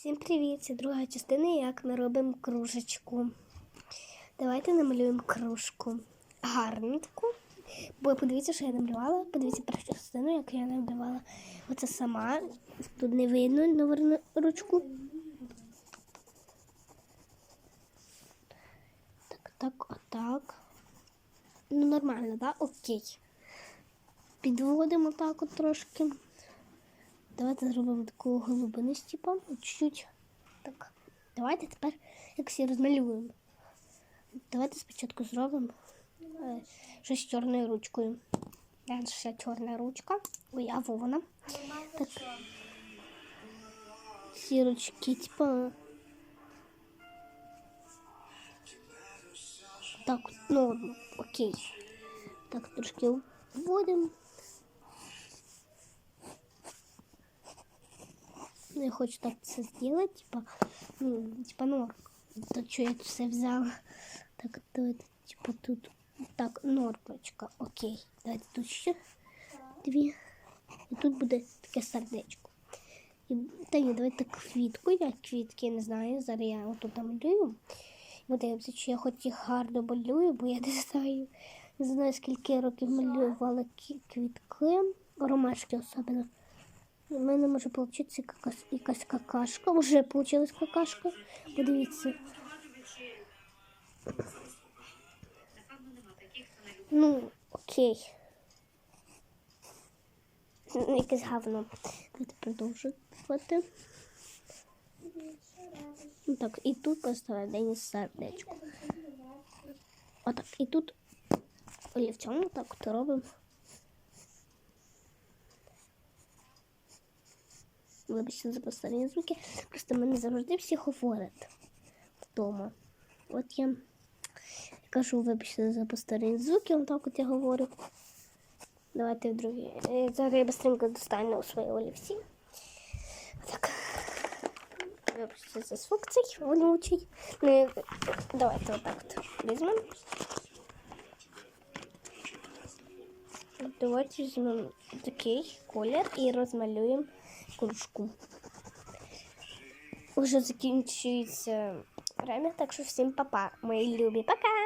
Всім привіт! Це друга частина, як ми робимо кружечку. Давайте намалюємо кружку. Гарну таку. Бо подивіться, що я намалювала. Подивіться першу частину, як я намалювала. Оце сама. Тут не видно наверно, ручку. Так, так, отак. Ну, нормально, так? Окей. Підводимо так от трошки. Давайте зробимо таку голубину з типом. Чуть-чуть. Так. Давайте тепер як всі розмалюємо. Давайте спочатку зробимо е, щось чорною ручкою. Я чорна ручка. Ой, а вона. Так. Ці ручки, типа. Так, ну, окей. Так, трошки вводимо. Ну, я хочу так все сделать, типа, ну, типа, норм. То что я все взяла. Так, давайте, типа, тут, так, норкочка, окей. Давайте тут ще дві. І тут буде таке сердечко. І, та ні, давайте квітку, я квітки не знаю, зараз я отут намалюю. І подивимося, чи я хоч їх гарно малюю, бо я не знаю. Не знаю, скільки років малювала квітки, ромашки особливо. У мене може получитися якась, какашка. Уже получилась какашка. Подивіться. Ну, окей. Ну, Якесь говно. Давайте продовжувати. Ну, Так, і тут поставив Деніс сердечко. Отак, і тут олівцем так от робимо. Вибачте за поставлені звуки. Просто мене завжди всі говорять вдома. От я кажу, вибачте за поставлені звуки, отак от я говорю. Давайте в другі. Е, Зараз я быстренько достану свої олівці. Так. Вибачте за звук цей вонючий. Ну, давайте отак от візьмемо. Давайте візьмемо такий колір і розмалюємо кружку. Уже закінчується время, так що всім па-па, мої любі, пока!